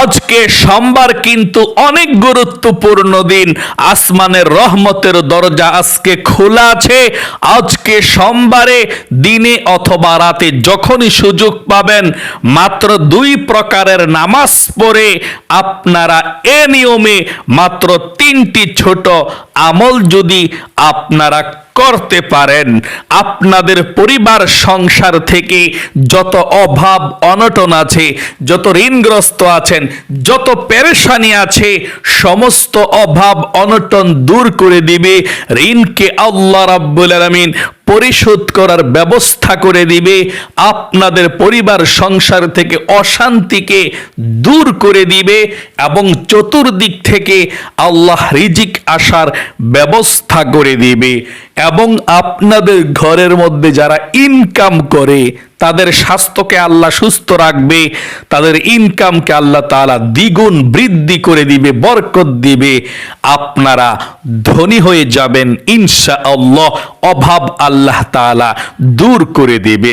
আজকে সোমবার কিন্তু অনেক গুরুত্বপূর্ণ দিন। আসমানের রহমতের দরজা আজকে খোলা আছে। আজকে সোমবারে দিনে অথবা রাতে যখনই সুযোগ পাবেন, মাত্র দুই প্রকারের নামাজ পড়ে আপনারা এ নিয়মে মাত্র তিনটি ছোট আমল যদি আপনারা করতে পারেন। আপনাদের পরিবার, সংসার থেকে যত অভাব, অনটন আছে, যত ঋণগ্রস্ত আছেন, যত পেরেশানি আছে, সমস্ত অভাব, অনটন দূর করে দিবে। ঋণকে আল্লাহ রাব্বুল আলামিন পরিশোধ করার ব্যবস্থা করে দিবে। আপনাদের পরিবার, সংসার থেকে অশান্তিকে দূর করে দিবে এবং চতুর্দিক থেকে আল্লাহ রিজিক আসার ব্যবস্থা করে দিবে। এবং আপনাদের ঘরের মধ্যে যারা ইনকাম করে তাদের স্বাস্থ্যকে আল্লাহ সুস্থ রাখবে, তাদের ইনকামকে আল্লাহ তাআলা দ্বিগুণ বৃদ্ধি করে দিবে, বরকত দিবে। আপনারা ধনী হয়ে যাবেন ইনশা আল্লাহ অভাব আল্লাহ তাআলা দূর করে দেবে।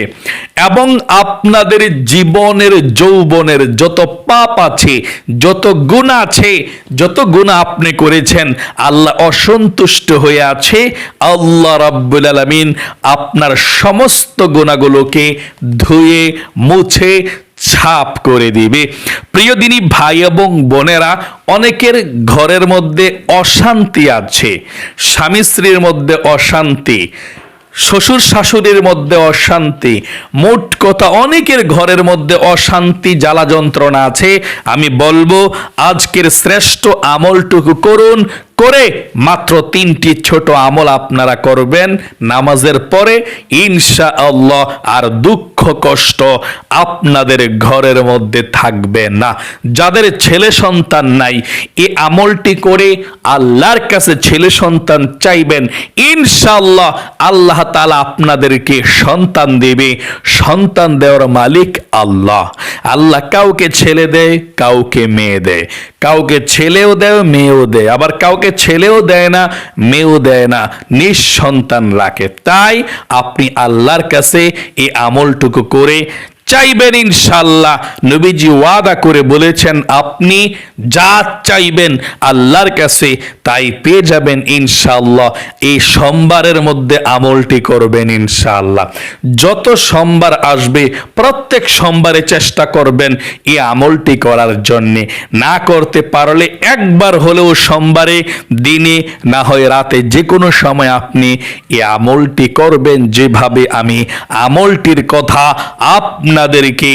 এবং আপনাদের জীবনের, যৌবনের যত পাপ আছে, যত গুণ আছে, যত গুণ আপনি করেছেন, আল্লাহ অসন্তুষ্ট হয়ে আছে। আল্লাহ রাব্বুল আলামিন আপনার সমস্ত গুণাগুলোকে ধুয়ে, মুছে, ছাপ করে দিবে। প্রিয় দিনী ভাই এবং বোনেরা, অনেকের ঘরের মধ্যে অশান্তি আছে। স্বামী স্ত্রীর মধ্যে অশান্তি, শ্বশুর শাশুড়ির মধ্যে অশান্তি, মোট কথা অনেকের ঘরের মধ্যে অশান্তি জ্বালা যন্ত্রণা আছে। আমি বলব, আজকের শ্রেষ্ঠ আমলটুকু করুন করে মাত্র তিনটি ছোট আমল আপনারা করবেন। নামাজের পরে ইনশা আল্লাহ আর দুঃখ কষ্ট আপনাদের ঘরের মধ্যে থাকবে না। যাদের ছেলে সন্তান নাই, এ আমলটি করে আল্লাহর কাছে ছেলে সন্তান চাইবেন। ইনশাআল্লাহ আল্লাহ তালা আপনাদেরকে সন্তান দেবে। সন্তান দেওয়ার মালিক আল্লাহ। আল্লাহ কাউকে ছেলে দেয়, কাউকে মেয়ে দেয়। কাউকে ছেলেও দেয়, মেয়েও দেয়। আবার কাউকে ছেলেও দেয় না, মেয়েও দেয় না, নিঃসন্তান রাখে। তাই আপনি আল্লাহর কাছে এই আমলটুকু করে চাইবেন ইনশাল্লাহ নবীজি ওয়াদা করে বলেছেন, আপনি যা চাইবেন আল্লাহর কাছে তাই পেয়ে যাবেন ইনশাল্লাহ এই সোমবারের মধ্যে আমলটি করবেন ইনশাল্লাহ যত সোমবার আসবে, প্রত্যেক সোমবারে চেষ্টা করবেন এই আমলটি করার জন্যে। না করতে পারলে একবার হলেও সোমবারে, দিনে, না হয় রাতে যে কোনো সময় আপনি এই আমলটি করবেন। যেভাবে আমি আমলটির কথা আপনাদেরকে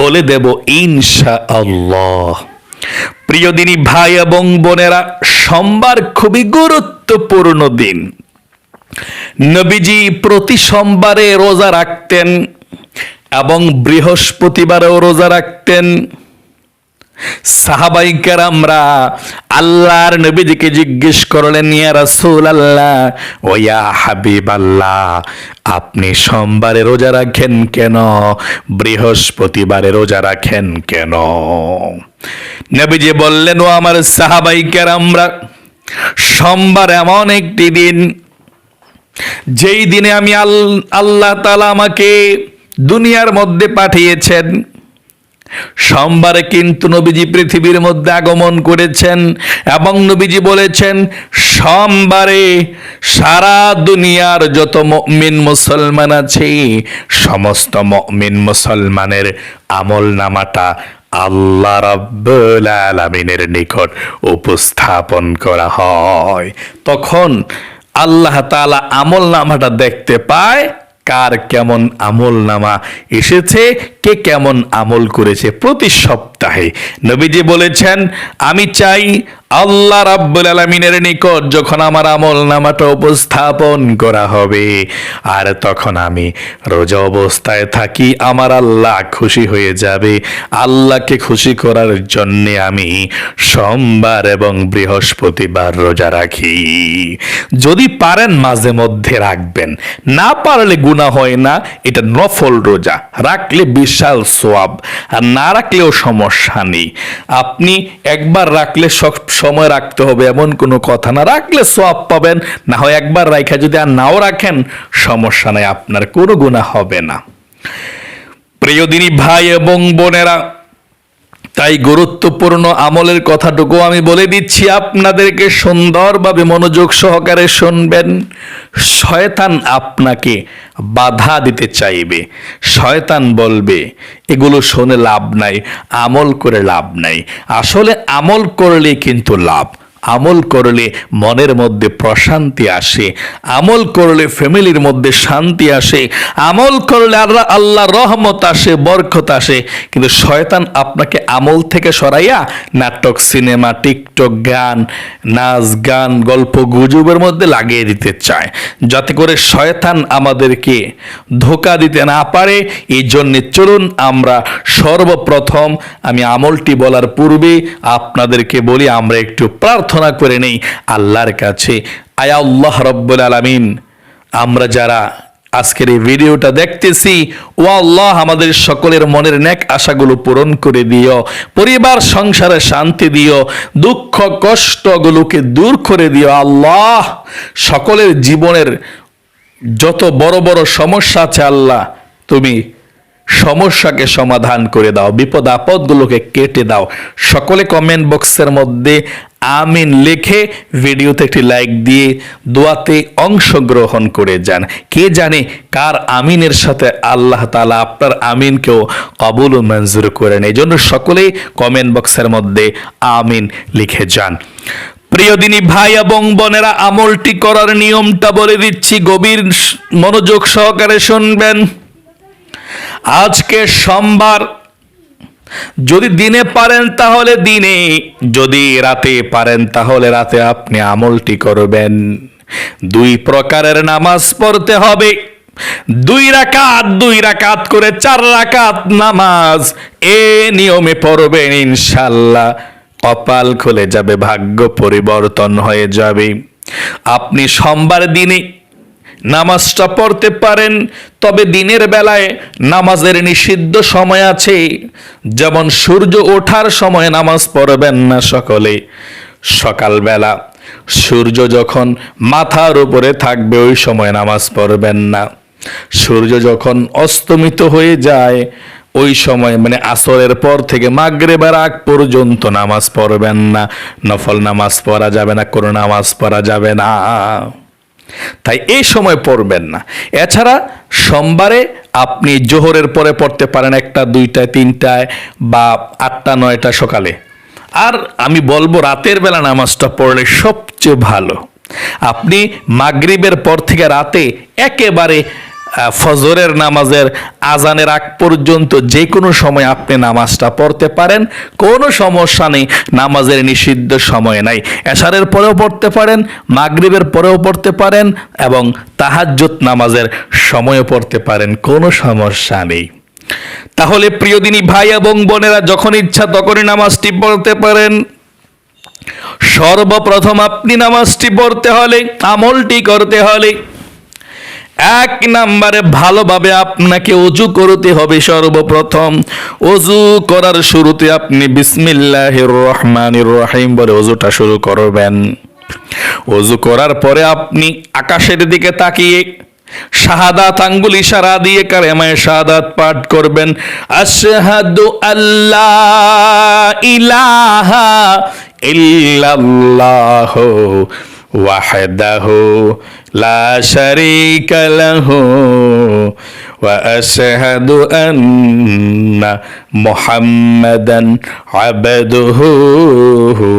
বলে দেব ইনশা আল্লাহ প্রিয় দিনী ভাই এবং বোনেরা, সোমবার খুবই গুরুত্বপূর্ণ দিন। নবীজি প্রতি সোমবারে রোজা রাখতেন এবং বৃহস্পতিবারেও রোজা রাখতেন। সাহাবাইকার আমরা আল্লাহর নবীজিকে জিজ্ঞেস করলেন, ইয়া রাসূল আল্লাহ ও হাবিব আল্লাহ আপনি সোমবারে রোজা রাখেন কেন? বৃহস্পতিবারে রোজা রাখেন কেন? নবীজি বললেন, ও আমার সাহাবাইকার আমরা সোমবার এমন একটি দিন, যেই দিনে আমি আল, আল্লাহ তালা আমাকে দুনিয়ার মধ্যে পাঠিয়েছেন সোমবারে কিন্তু নবীজি পৃথিবীর মধ্যে আগমন করেছেন এবং নবীজি বলেছেন, সোমবারে সারা দুনিয়ার যত মমিন মুসলমান আছে, সমস্ত মমিন মুসলমানের আমল নামাটা আল্লাহ রাব্বুল নিকট উপস্থাপন করা হয়। তখন আল্লাহ তাআলা আমল নামাটা দেখতে পায় কার কেমন আমল নামা এসেছে? কে কেমন আমল করেছে প্রতি সপ্তাহে? নবীজি বলেছেন, আমি চাই আল্লাহ রাব্বুল আলমিনের নিকট যখন আমার আমল নামাটা উপস্থাপন করা হবে, আর তখন আমি রোজা অবস্থায় থাকি, আমার আল্লাহ খুশি হয়ে যাবে। আল্লাহকে খুশি করার জন্যে আমি সোমবার এবং বৃহস্পতিবার রোজা রাখি। যদি পারেন মাঝে মধ্যে রাখবেন, না পারলে গুণা হয় না, এটা নফল রোজা। রাখলে বিশাল সোয়াব, আর না রাখলেও সমস্যা নেই। আপনি একবার রাখলে সব সময় রাখতে হবে, এমন কোনো কথা না। রাখলে সব পাবেন, না হয় একবার রাইখা যদি আর নাও রাখেন, সমস্যা নাই, আপনার কোনো গুণা হবে না। প্রিয় দিনী ভাই এবং বোনেরা তাই গুরুত্বপূর্ণ আমলের কথাটুকু আমি বলে দিচ্ছি, আপনাদেরকে সুন্দরভাবে মনোযোগ সহকারে শুনবেন। শয়তান আপনাকে বাধা দিতে চাইবে। শয়তান বলবে, এগুলো শুনে লাভ নাই, আমল করে লাভ নাই। আসলে আমল করলে কিন্তু লাভ, আমল করলে মনের মধ্যে প্রশান্তি আসে, আমল করলে ফ্যামিলির মধ্যে শান্তি আসে, আমল করলে আল্লাহ আল্লাহ রহমত আসে, বরকত আসে। কিন্তু শয়তান আপনাকে আমল থেকে সরাইয়া নাটক, সিনেমা, টিকটক, গান, নাচ, গান, গল্প, গুজবের মধ্যে লাগিয়ে দিতে চায়। যাতে করে শয়তান আমাদেরকে ধোকা দিতে না পারে, এই জন্যে চলুন আমরা সর্বপ্রথম আমি আমলটি বলার পূর্বে আপনাদেরকে বলি, আমরা একটু প্রার্থনা করে নেই আল্লাহর কাছে। আয়া আল্লাহ রব্বুল আলমিন, আমরা যারা আজকের এই ভিডিওটা দেখতেছি। ও আল্লাহ আমাদের সকলের মনের ন্যাক আশাগুলো পূরণ করে দিও। পরিবার, সংসারে শান্তি দিও। দুঃখ, কষ্টগুলোকে দূর করে দিও আল্লাহ। সকলের জীবনের যত বড় বড় সমস্যা আছে আল্লাহ, তুমি সমস্যাকে সমাধান করে দাও। বিপদ আপদগুলোকে কেটে দাও। সকলে কমেন্ট বক্সের মধ্যে আমিন লিখে ভিডিওতে একটি লাইক দিয়ে দোয়াতে অংশগ্রহণ করে যান। কে জানে কার আমিনের সাথে আল্লাহ তালা আপনার আমিনকেও কবুল ও মঞ্জুর করেন। এই জন্য সকলেই কমেন্ট বক্সের মধ্যে আমিন লিখে যান। প্রিয় দিনী ভাই এবং বোনেরা, আমলটি করার নিয়মটা বলে দিচ্ছি, গভীর মনোযোগ সহকারে শুনবেন। আজকে সোমবার যদি দিনে পারেন তাহলে দিনে, যদি রাতে পারেন তাহলে রাতে আপনি আমলটি করবেন। দুই প্রকারের নামাজ পড়তে হবে। দুই রাকাত দুই রাকাত করে চার রাকাত নামাজ এ নিয়মে পড়বেন ইনশাল্লাহ কপাল খুলে যাবে, ভাগ্য পরিবর্তন হয়ে যাবে। আপনি সোমবার দিনে নামাজটা পড়তে পারেন, তবে দিনের বেলায় নামাজের নিষিদ্ধ সময় আছে। যেমন সূর্য ওঠার সময় নামাজ পড়বেন না সকলে। সকালবেলা সূর্য যখন মাথার উপরে থাকবে, ওই সময় নামাজ পড়বেন না। সূর্য যখন অস্তমিত হয়ে যায়, ওই সময় মানে আসরের পর থেকে মাগরে মাগরেবার আগ পর্যন্ত নামাজ পড়বেন না। নফল নামাজ পড়া যাবে না, কোনো নামাজ পড়া যাবে না। তাই এই সময় পড়বেন না। এছাড়া সোমবারে আপনি জোহরের পরে পড়তে পারেন একটা, দুইটায়, তিনটায় বা আটটা, নয়টা সকালে। আর আমি বলব রাতের বেলা নামাজটা পড়লে সবচেয়ে ভালো। আপনি মাগরিবের পর থেকে রাতে একেবারে ফজরের নামাজের আজানের আগ পর্যন্ত যে কোনো সময় আপনি নামাজটা পড়তে পারেন, কোনো সমস্যা নেই, নামাজের নিষিদ্ধ সময় নাই। এশারের পরেও পড়তে পারেন, মাগরিবের পরেও পড়তে পারেন এবং তাহাজ্জুদ নামাজের সময়ও পড়তে পারেন, কোনো সমস্যা নেই। তাহলে প্রিয়দিনী ভাই এবং বোনেরা, যখন ইচ্ছা তখনই নামাজটি পড়তে পারেন। সর্বপ্রথম আপনি নামাজটি পড়তে হলে, আমলটি করতে হলে এক নাম্বারে ভালোভাবে আপনাকে অজু করতে হবে সর্বপ্রথম। অজু করার শুরুতে আপনি বিসমিল্লাহির রহমানির রহিম বলে অজুটা শুরু করবেন। অজু করার পরে আপনি আকাশের দিকে তাকিয়ে শাহাদাত, আঙ্গুল ইশারা দিয়ে কালেমায় শাহাদাত পাঠ করবেন। আশহাদু আল্লাহ ইলাহা ইল্লাল্লাহ। ওয়াহদাহু লা শারীকা লাহু وأشهد أن محمدا عبده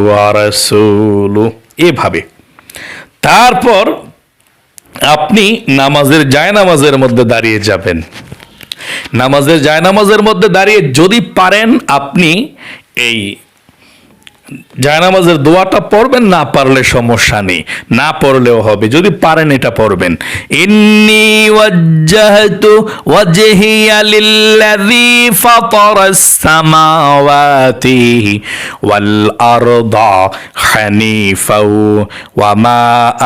ورسوله এভাবে তারপর আপনি নামাজের জায়নামাজের মধ্যে দাঁড়িয়ে যাবেন নামাজের জায়নামাজের মধ্যে দাঁড়িয়ে যদি পারেন আপনি এই জায়নামাজের দোয়াটা পড়বেন, না পারলে সমস্যা নেই। না পড়লেও হবে, যদি পারেন এটা পড়বেন। ইন্নি ওয়াজ্জাহতু ওয়াজহিয়া লিল্লাযী ফাতারাস সামাওয়াতি ওয়াল আরদা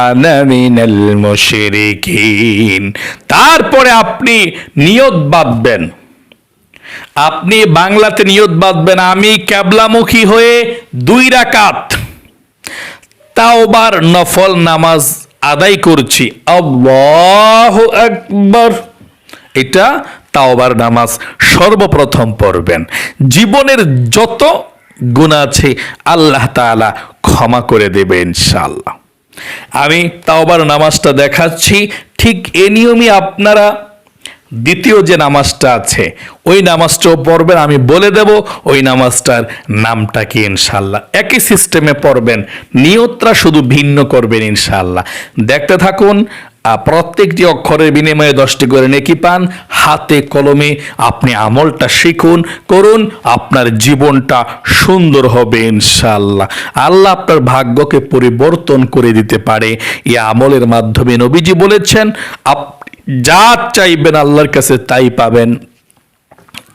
আনা মিনাল মুশরিকিন। তারপরে আপনি নিয়ত বাঁধবেন। আপনি বাংলাতে নিয়ত বাঁধবেন, আমি ক্যাবলামুখী হয়ে দুই রাকাত তাওবার নফল নামাজ আদায় করছি। আল্লাহু আকবার। এটা তাওবার নামাজ সর্বপ্রথম পড়বেন। জীবনের যত গুণা আছে, আল্লাহ তাআলা ক্ষমা করে দেবে ইনশাআল্লাহ। আমি তাওবার নামাজটা দেখাচ্ছি, ঠিক এ নিয়মই আপনারা দ্বিতীয় যে নামাজটা আছে, ওই নামাজটাও পড়বেন, আমি বলে দেব, ওই নামাজটার নামটা কি ইনশাল্লাহ একই সিস্টেমে পড়বেন নিয়তরা শুধু ভিন্ন করবেন ইনশাল্লাহ দেখতে থাকুন প্রত্যেকটি অক্ষরের বিনিময়ে দশটি করে নেকি পান, হাতে কলমে আপনি আমলটা শিখুন, করুন, আপনার জীবনটা সুন্দর হবে ইনশাল্লাহ আল্লাহ আপনার ভাগ্যকে পরিবর্তন করে দিতে পারে। এই আমলের মাধ্যমে নবীজি বলেছেন যা চাইবেন আল্লাহর কাছে তাই পাবেন।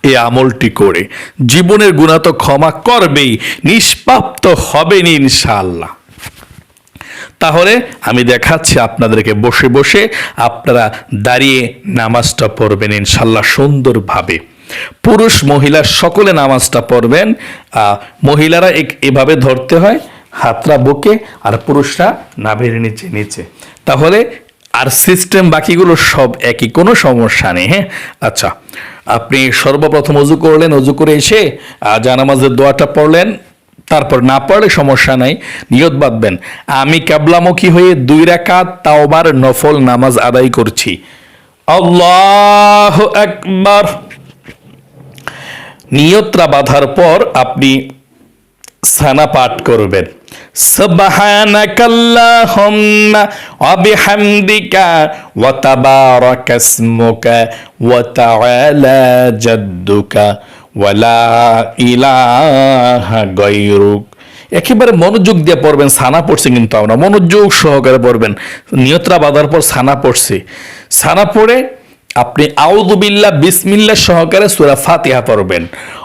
এই আমলটি করে জীবনের গুণা তো ক্ষমা করবেই, নিষ্পাপ্ত হবেন ইনশাআল্লাহ। তাহলে আমি দেখাচ্ছি আপনাদেরকে বসে বসে আপনারা দাঁড়িয়ে নামাজটা পড়বেন ইনশাল্লাহ সুন্দরভাবে। পুরুষ মহিলা সকলে নামাজটা পড়বেন মহিলারা এক- এভাবে ধরতে হয়, হাতরা বুকে আর পুরুষরা নাভির নিচে নিচে। তাহলে আর সিস্টেম বাকিগুলো সব একই, কোনো সমস্যা নেই হ্যাঁ? আচ্ছা আপনি সর্বপ্রথম অজু করলেন অজু করে এসে জানামাজের দোয়াটা পড়লেন, তারপর না পড়লে সমস্যা নাই, নিয়ত বাঁধবেন। আমি ক্যাবলামুখী হয়ে দুই রাকাত তাওবার নফল নামাজ আদায় করছি। আল্লাহ একবার নিয়তরা বাঁধার পর আপনি সানা পাঠ করবেন। ওয়া তাবারাকা ইসমুকা ওয়া তাআলা জাদ্দুকা ওয়া লা ইলাহা গায়রুক। একেবারে মনোযোগ দিয়ে পড়বেন, সানা পড়ছে কিন্তু আমরা, মনোযোগ সহকারে পড়বেন। নিয়ত্রা বাঁধার পর সানা পড়ছে। সানা পড়ে আপনি আউযু বিল্লাহ, বিসমিল্লাহ সহকারে সূরা ফাতিহা পড়বেন।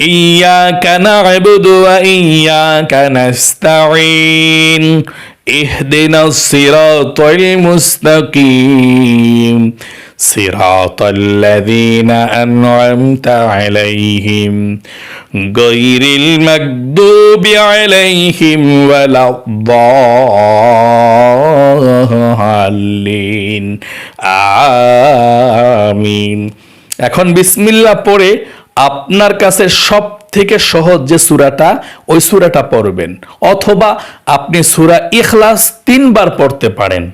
إياك نعبد وإياك نستعين اهدنا الصراط المستقيم صراط الذين أنعمت عليهم غير المكذوب عليهم ولا الضالين আমিন এখন বিসমিল্লাহ পড়ে আপনার কাছে সব থেকে সহজ যে সুরাটা, ওই সুরাটা পড়বেন। অথবা আপনি সুরা ইখলাস তিনবার পড়তে পারেন।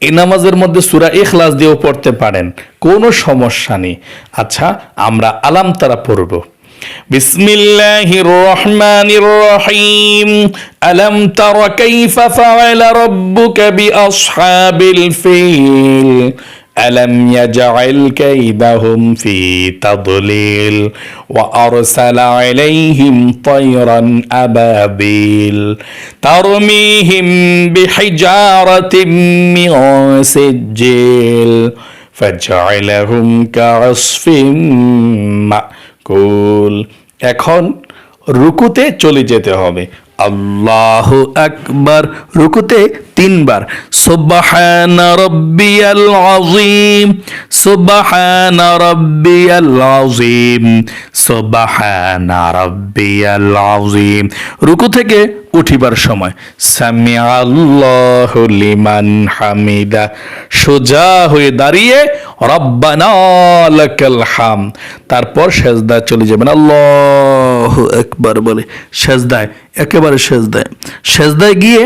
এ নামাজের মধ্যে সুরা ইখলাস দিয়েও পড়তে পারেন। কোনো সমস্যা নেই। আচ্ছা আমরা আলাম তারা পড়ব। বিসমিল্লাহ রহমান রহিম আলাম তারা কাইফা ফাআলা রাব্বুকা ফিল। ألم يجعل كيدهم في تضليل وأرسل عليهم طيرا أبابيل ترميهم بحجارة من سجيل فجعلهم كعصف মাকুল এখন রুকুতে চলে যেতে হবে আল্লাহ আকবার। রুকুতে তিনবার। সুবহান রব্বিয়াল আযীম। সুবহান রব্বিয়াল আযীম। সুবহান রব্বিয়াল আযীম। রুকু থেকে উঠিবার সময় সামি হামিদা সোজা হয়ে দাঁড়িয়ে, রব্বানা লাকাল হাম তারপর সেজদা চলে যাবেন। আল্লাহ একবার বলে সেজদায়, একেবারে সেজদায়। সেজদায় গিয়ে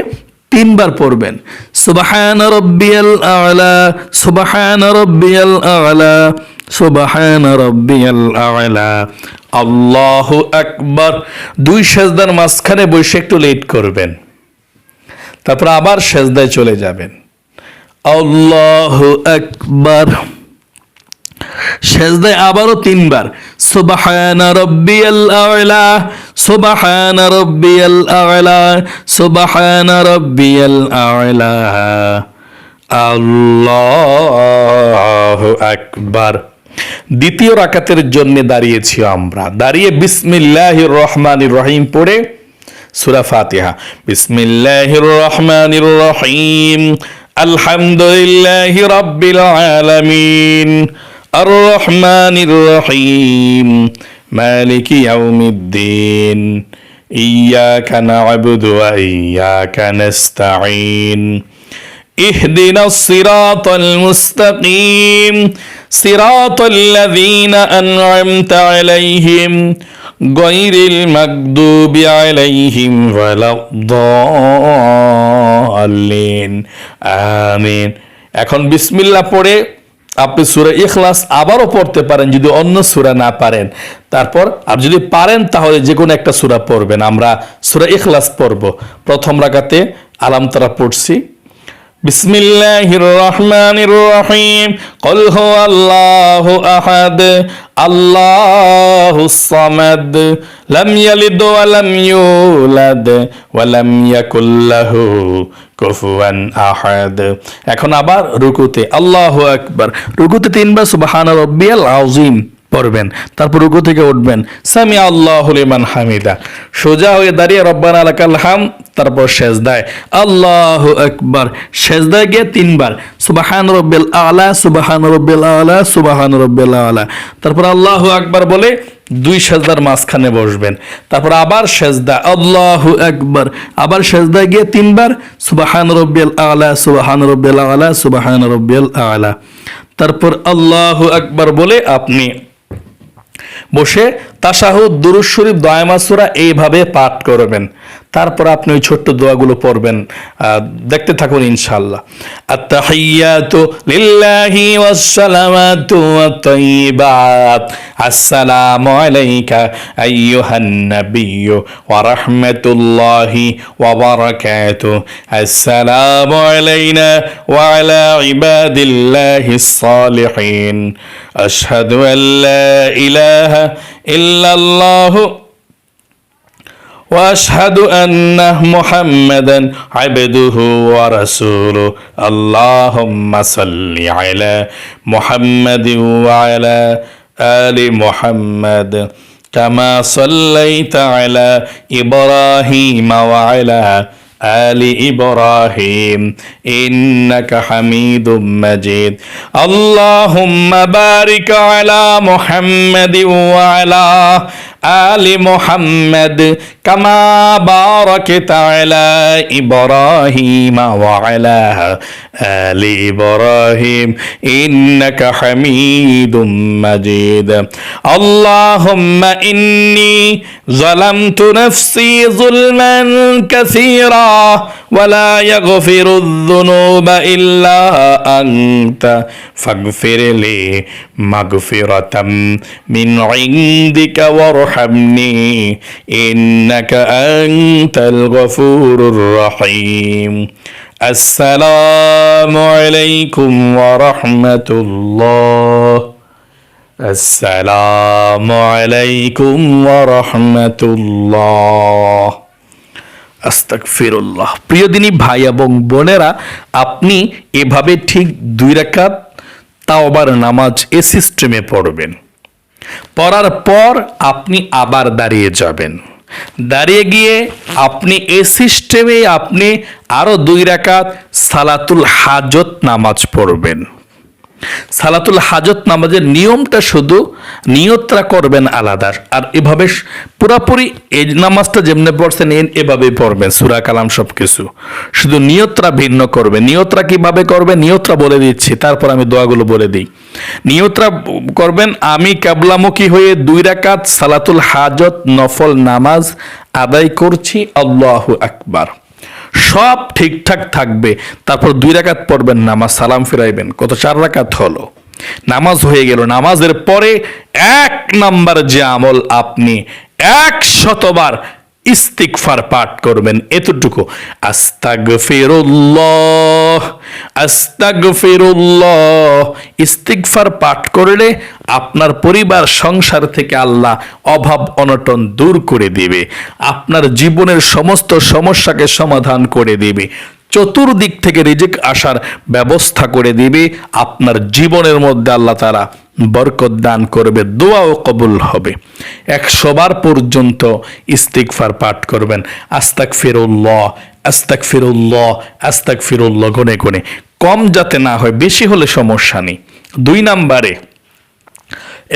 তিনবার পড়বেন, সুবহান রব্বিয়াল আলা সুবহান রব্বিয়াল আলা সুবহান রব্বিয়াল আলা। আল্লাহু আকবার। দুই সেজদার মাঝখানে বসে একটু লেট করবেন। তারপর আবার সেজদায় চলে যাবেন। আল্লাহু আকবার। সেজদায় আবারও তিনবার। সুবহান রব্বিয়াল আলা। সুবহান রব্বিয়াল আলা। সুবহান রব্বিয়াল আলা। আল্লাহু আকবার। দ্বিতীয় রাকাতের জন্য দাঁড়িয়েছি আমরা দাঁড়িয়ে বিসমিল্লাহির রহমানির রহিম পড়ে সুরা ফাতিহা বিসমিল্লাহির রহমানির রহিম আলহামদুলিল্লাহি রাব্বিল আলামিন আর রহমানির রহিম মালিকি ইয়াউমিদ্দিন إياك نعبد وإياك نستعين اهدنا الصراط المستقيم صراط الذين أنعمت عليهم غير المغضوب عليهم ولا الضالين آمين এখন বিসমিল্লাহ পড়ে আপনি সুরা ইখলাস আবারও পড়তে পারেন যদি অন্য সুরা না পারেন তারপর আর যদি পারেন তাহলে যে কোনো একটা সুরা পড়বেন আমরা সুরা ইখলাস পড়ব প্রথম রাগাতে আলাম তারা পড়ছি بسم الله الرحمن الرحيم قل هو الله أحد الله الصمد لم يلد ولم يولد ولم يكن له কুফুয়ান আহাদ এখন আবার রুকুতে আল্লাহু আকবার রুকুতে তিনবার সুবহান রাব্বিয়াল আযীম পড়বেন, তারপর রুকু থেকে উঠবেন। সামি আল্লাহ লিমান হামিদা। সোজা হয়ে দাঁড়িয়ে, রব্বানা লাকাল হাম, তারপর সেজদায়। আল্লাহু আকবার। সেজদায় গিয়ে তিনবার। সুবাহান রব্বিল আলা, সুবাহান রব্বিল আলা, সুবাহান রব্বিল আলা। তারপর আল্লাহ আকবার বলে দুই সেজদার মাঝখানে বসবেন। তারপর আবার সেজদা। আল্লাহ একবার আবার সেজদায় গিয়ে তিনবার। সুবাহান রব্বিল আলা, সুবাহান রব্বিল আলা, সুবাহান রব্বিল আলা। তারপর আল্লাহ আকবার বলে আপনি বসে তাসাহুদ দুরুজ শরীফ দয়ামাসুরা এইভাবে পাঠ করবেন। তারপর আপনি ওই ছোট্ট দোয়াগুলো পড়বেন দেখতে থাকুন ইনশাআল্লাহ। আত্তাহিয়াতু লিল্লাহি ওয়াসসালামাতু ওয়াত-তাইয়্যিবাত আসসালামু আলাইকা আইয়ুহান নাবিয়্যু ওয়া রাহমাতুল্লাহি ওয়া বারাকাতুহু আসসালামু আলাইনা ওয়া আলা ইবাদিল্লাহিস সালিহিন। আশহাদু আল লা إلا الله وأشهد أن محمدا عبده ورسوله اللهم صل على محمد وعلى آل محمد كما صليت على إبراهيم وعلى آل إبراهيم إنك حميد مجيد اللهم بارك على محمد وعلى آل محمد كما باركت على إبراهيم وعلى آل إبراهيم إنك حميد مجيد اللهم إني ظلمت نفسي ظلما كثيرا ولا يغفر الذنوب إلا أنت فاغفر لي مغفرة من عندك وارحمني إنك أنت الغفور الرحيم السلام عليكم ورحمة الله السلام عليكم ورحمة الله আস্তাকফিরুল্লাহ প্রিয় দিনী ভাই এবং বোনেরা আপনি এভাবে ঠিক দুই রাকাত তাওবার নামাজ এ সিস্টেমে পড়বেন পড়ার পর আপনি আবার দাঁড়িয়ে যাবেন। দাঁড়িয়ে গিয়ে আপনি এ সিস্টেমে আপনি আরও দুই রাকাত সালাতুল হাজত নামাজ পড়বেন। সালাতুল হাজত নামাজের নিয়মটা শুধু নিয়তরা করবেন আলাদা আর এভাবে পুরাপুরি এই নামাজটা যেমনি পড়ছেন এভাবে পড়বেন, সুরা, কালাম সব কিছু শুধু নিয়তরা ভিন্ন করবে। নিয়তরা কীভাবে করবে? নিয়তরা বলে দিচ্ছি, তারপর আমি দোয়াগুলো বলে দিই। নিয়তরা করবেন, আমি কাবলামুখী হয়ে দুই রাকাত সালাতুল হাজত নফল নামাজ আদায় করছি, আল্লাহ আকবার। সব ঠিকঠাক থাকবে। তারপর দুই রাকাত পড়বেন নামাজ, সালাম ফিরাইবেন। কত চার রাকাত হলো? নামাজ হয়ে গেল। নামাজের পরে এক নাম্বার যে আমল আপনি এক শতবার ইস্তিকফার পাঠ করবেন এতটুকু। আস্তাগ ফেরুল্লাহ আস্তাগ ফেরুল্লাহ ইস্তিকফার পাঠ করলে আপনার পরিবার, সংসার থেকে আল্লাহ অভাব, অনটন দূর করে দিবে। আপনার জীবনের সমস্ত সমস্যাকে সমাধান করে দিবে। চতুর্দিক থেকে রিজিক আসার ব্যবস্থা করে দিবে। আপনার জীবনের মধ্যে আল্লাহ তারা বরকত দান করবে, দোয়াও কবুল হবে। একশো বার পর্যন্ত ইস্তিকফার পাঠ করবেন। আস্তাক ফিরুল্লাহ আস্তাক ফিরুল্লাহ আস্তাক ফিরুল্লাহ গনে গনে। কম যাতে না হয়, বেশি হলে সমস্যা নেই। দুই নাম্বারে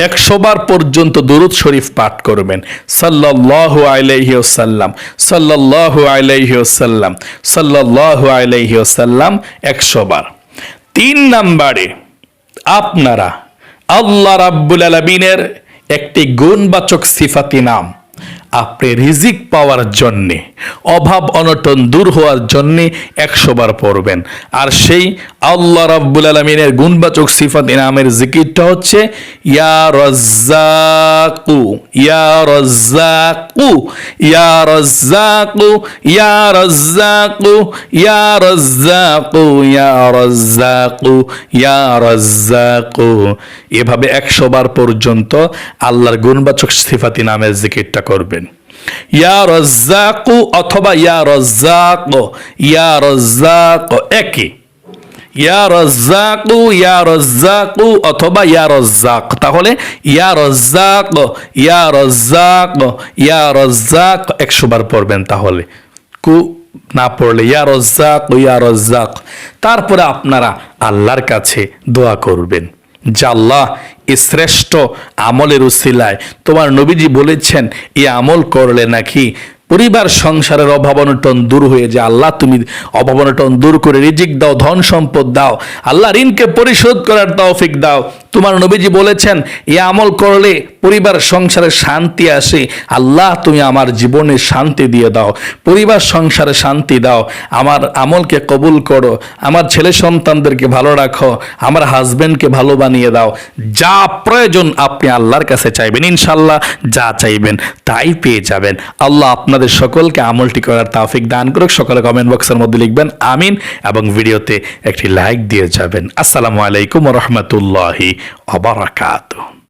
একশো বার পর্যন্ত দুরুদ শরীফ পাঠ করবেন। সাল্লাল্লাহু আলাইহি ওসাল্লাম সাল্লাল্লাহু আলাইহি ওসাল্লাম সাল্লাল্লাহু আলাইহি ওসাল্লাম একশো বার তিন নাম্বারে, আপনারা আল্লাহ রাব্বুল আলমিনের একটি গুণবাচক সিফাতি নাম। আপনি রিজিক পাওয়ার জন্যে, অভাব অনটন দূর হওয়ার জন্যে একশো বার পড়বেন। আর সেই আল্লাহ রাব্বুল আলমিনের গুণবাচক সিফাতি নামের জিকিরটা হচ্ছে, ইয়া রজ্জাকু ইয়া রজ্জাকু ইয়া রজ্জাকু ইয়া রজ্জাকু ইয়া রজ্জাকু ইয়া রজ্জাকু, ইয়া এভাবে একশো বার পর্যন্ত আল্লাহর গুণবাচক সিফাতি নামের জিকিরটা করবেন। ইয়া রজ্জাকু অথবা ইয়া রজ্জাক ইয়া রজ্জাক একই ইয়া রজ্জাকু ইয়া রজ্জাকু অথবা ইয়া রজ্জাক। তাহলে ইয়া রজ্জাক ইয়া রজ্জাক ইয়া রজ্জাক একশো বার পড়বেন তাহলে। কু না পড়লে ইয়া রজ্জাক ইয়া রজ্জাক। তারপরে আপনারা আল্লাহর কাছে দোয়া করবেন। এ শ্রেষ্ঠ আমলের উসিলায়। তোমার নবীজি বলেছেন, এ আমল করলে নাকি পরিবার সংসারের অভাবনটন দূর হয়ে যায়। আল্লাহ তুমি অভাবনটন দূর করে রিজিক দাও, ধন সম্পদ দাও। আল্লাহ ঋণকে পরিশোধ করার তৌফিক দাও। তোমার নবীজি বলেছেন, এ আমল করলে পরিবার সংসারে শান্তি আসে। আল্লাহ, তুমি আমার জীবনে শান্তি দিয়ে দাও। পরিবার সংসারে শান্তি দাও। আমার আমলকে কবুল করো। আমার ছেলে সন্তানদেরকে ভালো রাখো। আমার হাজবেন্ডকে ভালো বানিয়ে দাও। যা প্রয়োজন আপনি আল্লাহর কাছে চাইবেন। ইনশাল্লাহ যা চাইবেন তাই পেয়ে যাবেন। আল্লাহ আপনাদের সকলকে আমলটি করার তাফিক দান করুক। সকলে কমেন্ট বক্সের মধ্যে লিখবেন, আমিন এবং ভিডিওতে একটি লাইক দিয়ে যাবেন। আসসালামু আলাইকুম রহমতুল্লাহি অবরাকাত